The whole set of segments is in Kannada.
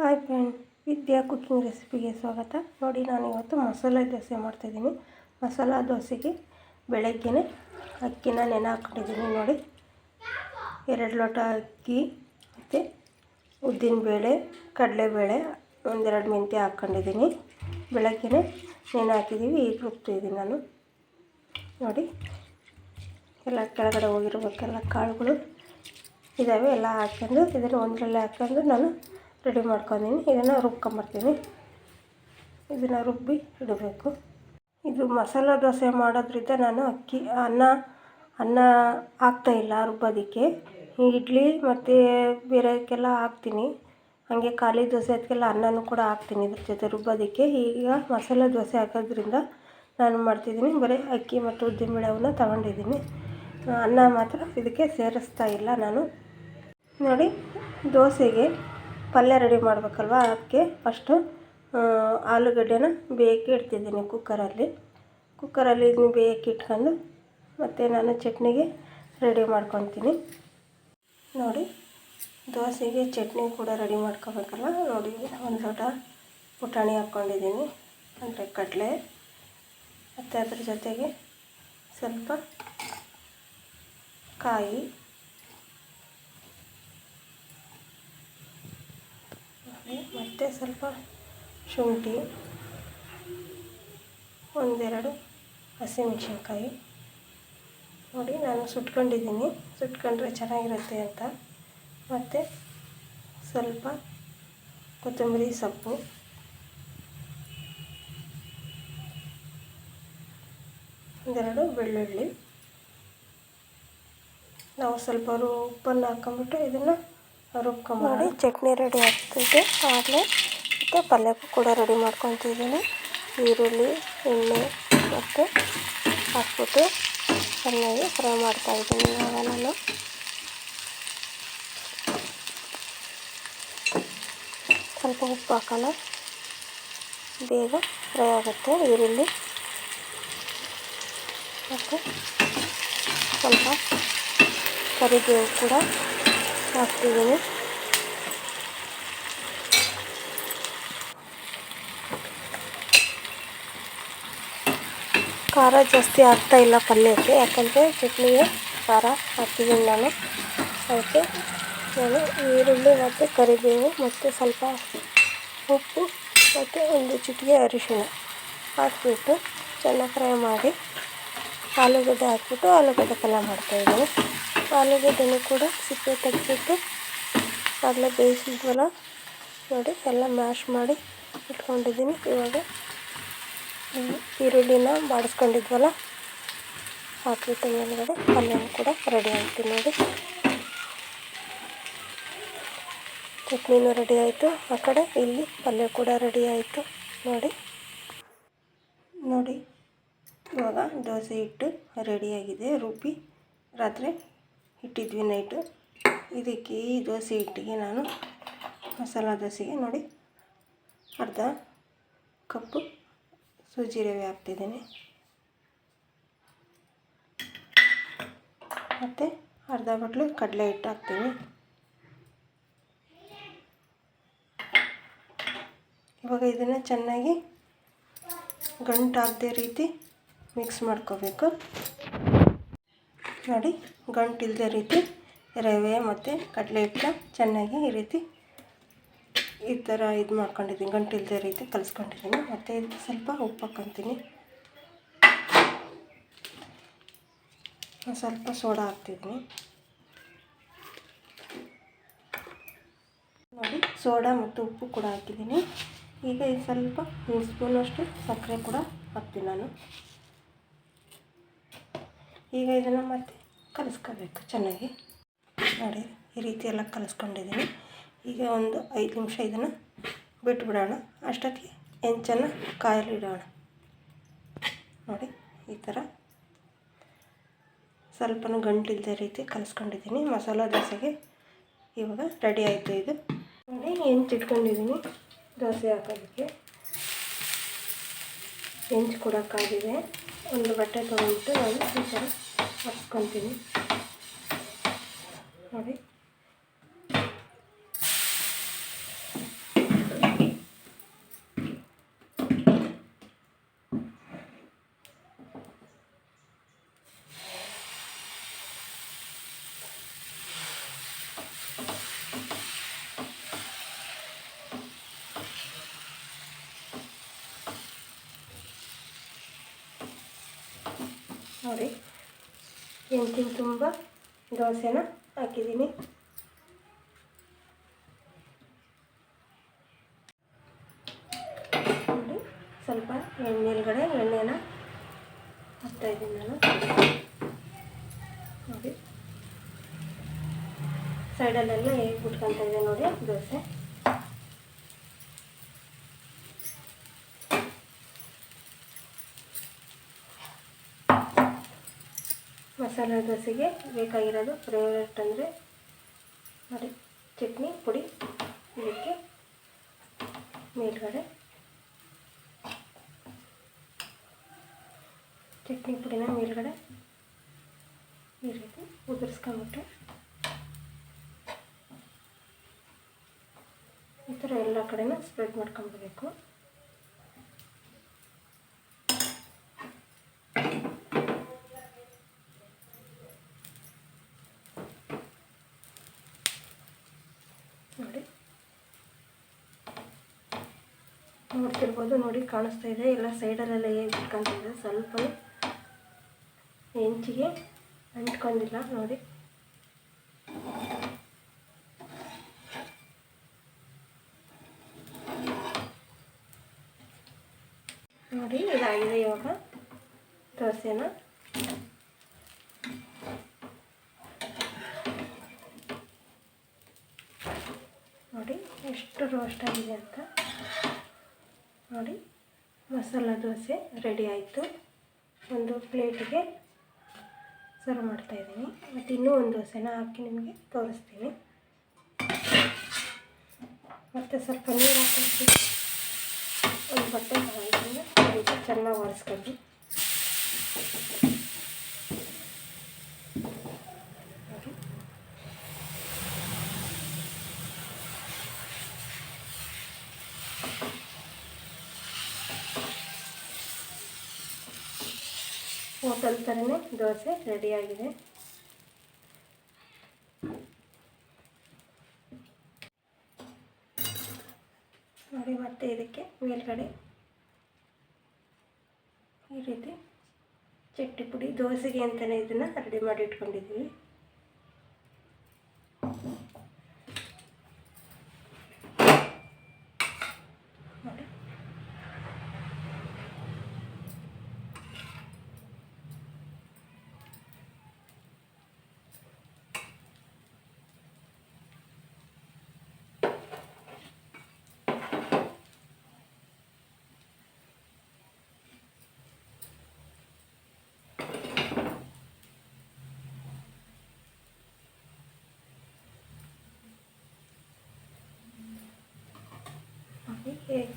ಹಾಯ್ ಫ್ರೆಂಡ್ ವಿದ್ಯಾ ಕುಕ್ಕಿಂಗ್ ರೆಸಿಪಿಗೆ ಸ್ವಾಗತ. ನೋಡಿ ನಾನು ಇವತ್ತು ಮಸಾಲೆ ದೋಸೆ ಮಾಡ್ತಾಯಿದ್ದೀನಿ ಮಸಾಲ ದೋಸೆಗೆ ಬೆಳಗ್ಗೆನೇ ಅಕ್ಕಿನ ನೆನೆ ಹಾಕ್ಕೊಂಡಿದ್ದೀನಿ ನೋಡಿ. ಎರಡು ಲೋಟ ಅಕ್ಕಿ, ಮತ್ತು ಉದ್ದಿನಬೇಳೆ, ಕಡಲೆಬೇಳೆ ಒಂದೆರಡು ಮೆಂತ್ಯ ಹಾಕ್ಕೊಂಡಿದ್ದೀನಿ. ಬೆಳಗ್ಗೆನೇ ನೆನೆ ಹಾಕಿದ್ದೀವಿ ಈಗ ರುಬ್ತಿದ್ದೀನಿ ನಾನು. ನೋಡಿ, ಎಲ್ಲ ಕೆಳಗಡೆ ಹೋಗಿರ್ಬೇಕೆಲ್ಲ ಕಾಳುಗಳು ಇದ್ದಾವೆ ಎಲ್ಲ ಹಾಕ್ಕೊಂಡು ಇದನ್ನು ಒಂದರಲ್ಲೇ ಹಾಕ್ಕೊಂಡು ನಾನು ರೆಡಿ ಮಾಡ್ಕೊಂಡಿನಿ. ಇದನ್ನು ರುಬ್ಕೊಂಬರ್ತೀನಿ. ಇದನ್ನು ರುಬ್ಬಿ ಇಡಬೇಕು. ಇದು ಮಸಾಲ ದೋಸೆ ಮಾಡೋದ್ರಿಂದ ನಾನು ಅಕ್ಕಿ, ಅನ್ನ ಅನ್ನ ಹಾಕ್ತಾಯಿಲ್ಲ ರುಬ್ಬೋದಕ್ಕೆ. ಇಡ್ಲಿ ಮತ್ತು ಬೇರೆಕ್ಕೆಲ್ಲ ಹಾಕ್ತೀನಿ. ಹಾಗೆ ಖಾಲಿ ದೋಸೆ ಅದಕ್ಕೆಲ್ಲ ಅನ್ನನೂ ಕೂಡ ಹಾಕ್ತೀನಿ ಇದ್ರ ಜೊತೆ ರುಬ್ಬೋದಕ್ಕೆ. ಈಗ ಮಸಾಲೆ ದೋಸೆ ಹಾಕೋದ್ರಿಂದ ನಾನು ಮಾಡ್ತಿದ್ದೀನಿ. ಬರೀ ಅಕ್ಕಿ ಮತ್ತು ಉದ್ದಿನಬೇಳೆ ಅವನ್ನ ತಗೊಂಡಿದ್ದೀನಿ. ಅನ್ನ ಮಾತ್ರ ಇದಕ್ಕೆ ಸೇರಿಸ್ತಾ ಇಲ್ಲ ನಾನು. ನೋಡಿ, ದೋಸೆಗೆ ಪಲ್ಯ ರೆಡಿ ಮಾಡಬೇಕಲ್ವ ಅದಕ್ಕೆ ಫಸ್ಟು ಆಲೂಗಡ್ಡೆನ ಬೇಯಕ್ಕೆ ಇಡ್ತಿದ್ದೀನಿ ಕುಕ್ಕರಲ್ಲಿ. ಕುಕ್ಕರಲ್ಲಿ ಇದನ್ನ ಬೇಯಕ್ಕೆ ಇಟ್ಕೊಂಡು ಮತ್ತು ನಾನು ಚಟ್ನಿಗೆ ರೆಡಿ ಮಾಡ್ಕೊತೀನಿ. ನೋಡಿ, ದೋಸೆಗೆ ಚಟ್ನಿ ಕೂಡ ರೆಡಿ ಮಾಡ್ಕೋಬೇಕಲ್ಲ ನೋಡಿ, ಒಂದು ಲೋಟ ಪುಟಾಣಿ ಹಾಕ್ಕೊಂಡಿದ್ದೀನಿ, ಅಂದರೆ ಕಡಲೆ. ಮತ್ತು ಅದ್ರ ಜೊತೆಗೆ ಸ್ವಲ್ಪ ಕಾಯಿ. ಮತ್ತು ಸ್ವಲ್ಪ ಶುಂಠಿ, ಒಂದೆರಡು ಹಸಿಮೆಣ್ಸಿನ್ಕಾಯಿ. ನೋಡಿ, ನಾನು ಸುಟ್ಕೊಂಡಿದ್ದೀನಿ. ಸುಟ್ಕೊಂಡ್ರೆ ಚೆನ್ನಾಗಿರುತ್ತೆ ಅಂತ. ಮತ್ತು ಸ್ವಲ್ಪ ಕೊತ್ತಂಬರಿ ಸೊಪ್ಪು. ಒಂದೆರಡು ಬೆಳ್ಳುಳ್ಳಿ. ನಾವು ಸ್ವಲ್ಪ ಉಪ್ಪನ್ನು ಹಾಕ್ಕೊಂಬಿಟ್ಟು ಇದನ್ನು ರುಬ್ಕೊಂಬಡಿ ಚಟ್ನಿ ರೆಡಿ ಆಗ್ತಿದೆ. ಆಗಲೇ ಮತ್ತು ಪಲ್ಯಕ್ಕೂ ಕೂಡ ರೆಡಿ ಮಾಡ್ಕೊತಿದ್ದೀನಿ. ಈರುಳ್ಳಿ, ಎಣ್ಣೆ ಮತ್ತು ಹಾಕ್ಬಿಟ್ಟು ಚೆನ್ನಾಗಿ ಫ್ರೈ ಮಾಡ್ತಾಯಿದ್ದೀನಿ ಇವಾಗ ನಾನು. ಸ್ವಲ್ಪ ಉಪ್ಪು ಹಾಕೋಣ. ಬೇಗ ಫ್ರೈ ಆಗುತ್ತೆ ಈರುಳ್ಳಿ. ಮತ್ತು ಸ್ವಲ್ಪ ಕರಿಬೇವು ಕೂಡ ಹಾಕ್ತಿದ್ದೀನಿ. ಖಾರ ಜಾಸ್ತಿ ಇಲ್ಲ ಪಲ್ಯಕ್ಕೆ, ಯಾಕಂದರೆ ಚಟ್ನಿಗೆ ಖಾರ ಹಾಕ್ತಿದ್ದೀನಿ ನಾನು. ಅದಕ್ಕೆ ನಾನು ಈರುಳ್ಳಿ ಮತ್ತು ಕರಿಬೇವು ಮತ್ತು ಸ್ವಲ್ಪ ಉಪ್ಪು ಮತ್ತು ಒಂದು ಚಿಟಿಗೆ ಅರಿಶಿಣ ಹಾಕಿಬಿಟ್ಟು ಚೆನ್ನಾಗಿ ಫ್ರೈ ಮಾಡಿ ಆಲೂಗಡ್ಡೆ ಹಾಕ್ಬಿಟ್ಟು ಆಲೂಗಡ್ಡೆ ಪಲ್ಯ ಮಾಡ್ತಾಯಿದ್ದೀನಿ ಆಲೂಗಡ್ಡೆನೂ ಕೂಡ ಸಿಪ್ಪೆ ತೆಗೆದ್ಬಿಟ್ಟು ಆಗಲೇ ಬೇಯಿಸಿದ್ವಲ್ಲ ನೋಡಿ, ಎಲ್ಲ ಮ್ಯಾಶ್ ಮಾಡಿ ಇಟ್ಕೊಂಡಿದ್ದೀನಿ. ಇವಾಗ ಈರುಳ್ಳಿನ ಬಾಡಿಸ್ಕೊಂಡಿದ್ವಲ್ಲ ಹಾಕ್ಬಿಟ್ಟು ಮೇಲ್ಗಡೆ ಪಲ್ಯನೂ ಕೂಡ ರೆಡಿ ಆಯಿತು ನೋಡಿ. ಚಟ್ನಿನೂ ರೆಡಿ ಆಯಿತು. ಆ ಕಡೆ ಇಲ್ಲಿ ಪಲ್ಯ ಕೂಡ ರೆಡಿ ಆಯಿತು ನೋಡಿ. ನೋಡಿ, ಇವಾಗ ದೋಸೆ ಹಿಟ್ಟು ರೆಡಿಯಾಗಿದೆ ರುಬ್ಬಿ ರಾತ್ರಿ ಇಟ್ಟಿದ್ವಿ ನೈಟು ಇದಕ್ಕೆ ಈ ದೋಸೆ ಹಿಟ್ಟಿಗೆ ನಾನು ಮಸಾಲ ದೋಸೆಗೆ ನೋಡಿ ಅರ್ಧ ಕಪ್ಪು ಸೂಜಿ ರವೆ ಹಾಕ್ತಿದ್ದೀನಿ. ಮತ್ತು ಅರ್ಧ ಬಟ್ಲು ಕಡಲೆ ಹಿಟ್ಟು ಹಾಕ್ತೀನಿ. ಇವಾಗ ಇದನ್ನು ಚೆನ್ನಾಗಿ ಗಂಟಾಗದೇ ರೀತಿ ಮಿಕ್ಸ್ ಮಾಡ್ಕೋಬೇಕು. ನೋಡಿ ಗಂಟಿಲ್ಲದೆ ರೀತಿ ರವೆ ಮತ್ತು ಕಡಲೆ ಹಿಟ್ಟನ್ನ ಚೆನ್ನಾಗಿ ಈ ರೀತಿ ಈ ಥರ ಇದು ಮಾಡ್ಕೊಂಡಿದ್ದೀನಿ ಗಂಟಿಲ್ಲದೆ ರೀತಿ ಕಲಿಸ್ಕೊಂಡಿದ್ದೀನಿ. ಮತ್ತು ಇದು ಸ್ವಲ್ಪ ಉಪ್ಪು ಹಾಕ್ಕೊತೀನಿ. ಸ್ವಲ್ಪ ಸೋಡಾ ಹಾಕ್ತಿದ್ದೀನಿ. ನೋಡಿ, ಸೋಡಾ ಮತ್ತು ಉಪ್ಪು ಕೂಡ ಹಾಕಿದ್ದೀನಿ. ಈಗ ಇದು ಸ್ವಲ್ಪ ಒಂದು ಸ್ಪೂನಷ್ಟು ಸಕ್ಕರೆ ಕೂಡ ಹಾಕ್ತೀನಿ ನಾನು. ಈಗ ಇದನ್ನು ಮತ್ತೆ ಕಲಿಸ್ಕೋಬೇಕು ಚೆನ್ನಾಗಿ. ನೋಡಿ, ಈ ರೀತಿ ಎಲ್ಲ ಕಲಿಸ್ಕೊಂಡಿದ್ದೀನಿ. ಈಗ ಒಂದು ಐದು ನಿಮಿಷ ಇದನ್ನು ಬಿಟ್ಬಿಡೋಣ. ಅಷ್ಟೊತ್ತಿಗೆ ಹೆಂಚನ್ನು ಕಾಯಲಿಡೋಣ ನೋಡಿ, ಈ ಥರ ಸ್ವಲ್ಪನೂ ಗಂಟಿಲ್ದೇ ರೀತಿ ಕಲಿಸ್ಕೊಂಡಿದ್ದೀನಿ. ಮಸಾಲ ದೋಸೆಗೆ ಇವಾಗ ರೆಡಿ ಆಯಿತು ಇದು. ನೋಡಿ ಹೆಂಚಿಟ್ಕೊಂಡಿದ್ದೀನಿ ದೋಸೆ ಹಾಕೋದಕ್ಕೆ. ಹೆಂಚು ಕೊಡೋಕ್ಕಾಗಿದೆ. ಒಂದು ಬಟ್ಟೆ ತೊಗೊಂಡ್ಬಿಟ್ಟು ನಾನು ಈ ಥರ ಹಚ್ಕೊತೀನಿ. ನೋಡಿ. ಹೆಂಚಿನ ತುಂಬ? ದೋಸೆನ? ಹಾಕಿದ್ದೀನಿ. ನೋಡಿ, ಸ್ವಲ್ಪ ಎಣ್ಣೆಲ್ಗಡೆ ಎಣ್ಣೆನ ಹಾಕ್ತಾಯಿದ್ದೀನಿ ನಾನು. ನೋಡಿ. ಸೈಡಲ್ಲೆಲ್ಲ ಹೇಗೆ ಬಿಟ್ಕೊತಾ ಇದೆ ನೋಡಿ, ದೋಸೆ. ಮಸಾಲೆ ದೋಸೆಗೆ ಬೇಕಾಗಿರೋದು ಫೇವ್ರೇಟ್ ಅಂದರೆ ನೋಡಿ, ಚಟ್ನಿ, ಪುಡಿ, ಇದಕ್ಕೆ ಮೇಲ್ಗಡೆ ಚಟ್ನಿ, ಪುಡಿನ ಮೇಲ್ಗಡೆ ಈ ರೀತಿ ಉದುರಿಸ್ಕೊಂಬಿಟ್ಟು ಈ ಥರ ಎಲ್ಲ ಕಡೆನೂ ಸ್ಪ್ರೆಡ್ ಮಾಡ್ಕೊಂಬಿಡ್ಬೇಕು ನೋಡಿ ನೋಡ್ತಿರ್ಬೋದು, ನೋಡಿ ಕಾಣಿಸ್ತಾ ಇದೆ. ಎಲ್ಲ ಸೈಡಲ್ಲೆಲ್ಲ ಹೇಗೆ ಇಟ್ಕೊಂತಿದೆ ಸ್ವಲ್ಪ ಹೆಂಚಿಗೆ ಅಂಟ್ಕೊಂಡಿಲ್ಲ, ನೋಡಿ. ನೋಡಿ, ಇದಾಗಿದೆ ಇವಾಗ ದೋಸೆನ. ನೋಡಿ, ಎಷ್ಟು ರೋಸ್ಟ್ ಆಗಿದೆ ಅಂತ. ನೋಡಿ, ಮಸಾಲ ದೋಸೆ ರೆಡಿ ಆಯಿತು. ಒಂದು ಪ್ಲೇಟಿಗೆ ಸರ್ವ್ ಮಾಡ್ತಾಯಿದ್ದೀನಿ ಮತ್ತು ಇನ್ನೂ ಒಂದು ದೋಸೆನ ಹಾಕಿ ನಿಮಗೆ ತೋರಿಸ್ತೀನಿ. ಮತ್ತು ಸ್ವಲ್ಪ ನೀರು ಹಾಕಿ ಒಂದು ಬಟ್ಟೆ ಚೆನ್ನಾಗಿ ಒರೆಸ್ಕೊಂಡು ಹೋಟೆಲ್ ಥರನೇ ದೋಸೆ ರೆಡಿಯಾಗಿದೆ. ನೋಡಿ ಮತ್ತೆ ಇದಕ್ಕೆ ಮೇಲ್ಗಡೆ ಈ ರೀತಿ ಚಟ್ನಿ ಪುಡಿ ದೋಸೆಗೆ ಅಂತಲೇ ಇದನ್ನು ರೆಡಿ ಮಾಡಿ ಇಟ್ಕೊಂಡಿದ್ದೀವಿ.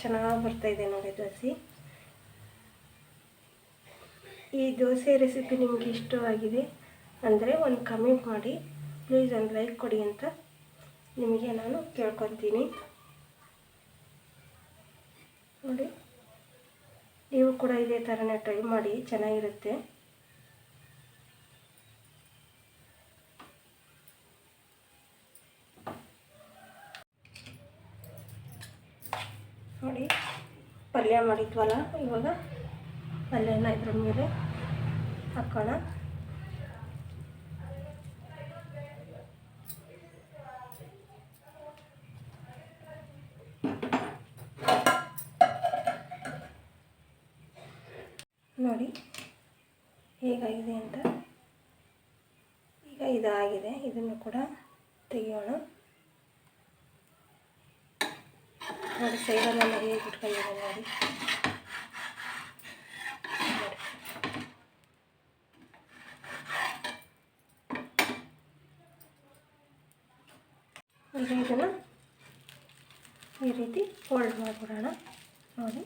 ಚೆನ್ನಾಗಿ ಇದೆ ನೋಡಿ ದೋಸೆ ಈ ದೋಸೆ ರೆಸಿಪಿ ನಿಮಗೆ ಇಷ್ಟವಾಗಿದೆ ಅಂದರೆ ಒಂದು ಕಮೆಂಟ್ ಮಾಡಿ. ಪ್ಲೀಸ್ ಒಂದು ಲೈಕ್ ಕೊಡಿ ಅಂತ ನಿಮಗೆ ನಾನು ಕೇಳ್ಕೊತೀನಿ. ನೋಡಿ, ನೀವು ಕೂಡ ಇದೇ ಥರನೇ ಟ್ರೈ ಮಾಡಿ, ಚೆನ್ನಾಗಿರುತ್ತೆ. ನೋಡಿ, ಪಲ್ಯ ಮಾಡಿದ್ವಲ್ಲ, ಇವಾಗ ಪಲ್ಯನ ಇದ್ರ ಮೇಲೆ ಹಾಕೋಣ. ನೋಡಿ, ಹೇಗಾಗಿದೆ ಅಂತ. ಈಗ ಇದಾಗಿದೆ, ಇದನ್ನು ಕೂಡ ತೆಗೆಯೋಣ ನೋಡಿ ಸೈಡಲ್ಲೆಲ್ಲ ಹೇಗೆ ಇಟ್ಕೊಂಡಿದೆ ನೋಡಿ ಈಗ ಇದನ್ನು ಈ ರೀತಿ ಫೋಲ್ಡ್ ಮಾಡಿಬಿಡೋಣ ನೋಡಿ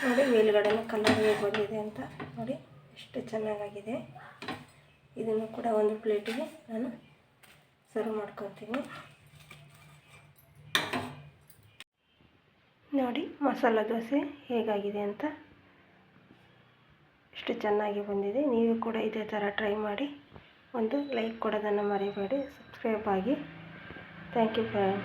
ನೋಡಿ ಮೇಲುಗಡೆನೂ ಕಲರ್ ಹೇಗೆ ಬಂದಿದೆ ಅಂತ ನೋಡಿ ಎಷ್ಟು ಚೆನ್ನಾಗಾಗಿದೆ ಇದನ್ನು ಕೂಡ ಒಂದು ಪ್ಲೇಟಿಗೆ ನಾನು ಸರ್ವ್ ಮಾಡ್ಕೊತೀನಿ ನೋಡಿ ಮಸಾಲ ದೋಸೆ ಹೇಗಾಗಿದೆ ಅಂತ. ಇಷ್ಟು ಚೆನ್ನಾಗಿ ಬಂದಿದೆ. ನೀವು ಕೂಡ ಇದೇ ಥರ ಟ್ರೈ ಮಾಡಿ. ಒಂದು ಲೈಕ್ ಕೊಡೋದನ್ನು ಮರಿಬೇಡಿ. ಸಬ್ಸ್ಕ್ರೈಬ್ ಆಗಿ. Thank you friend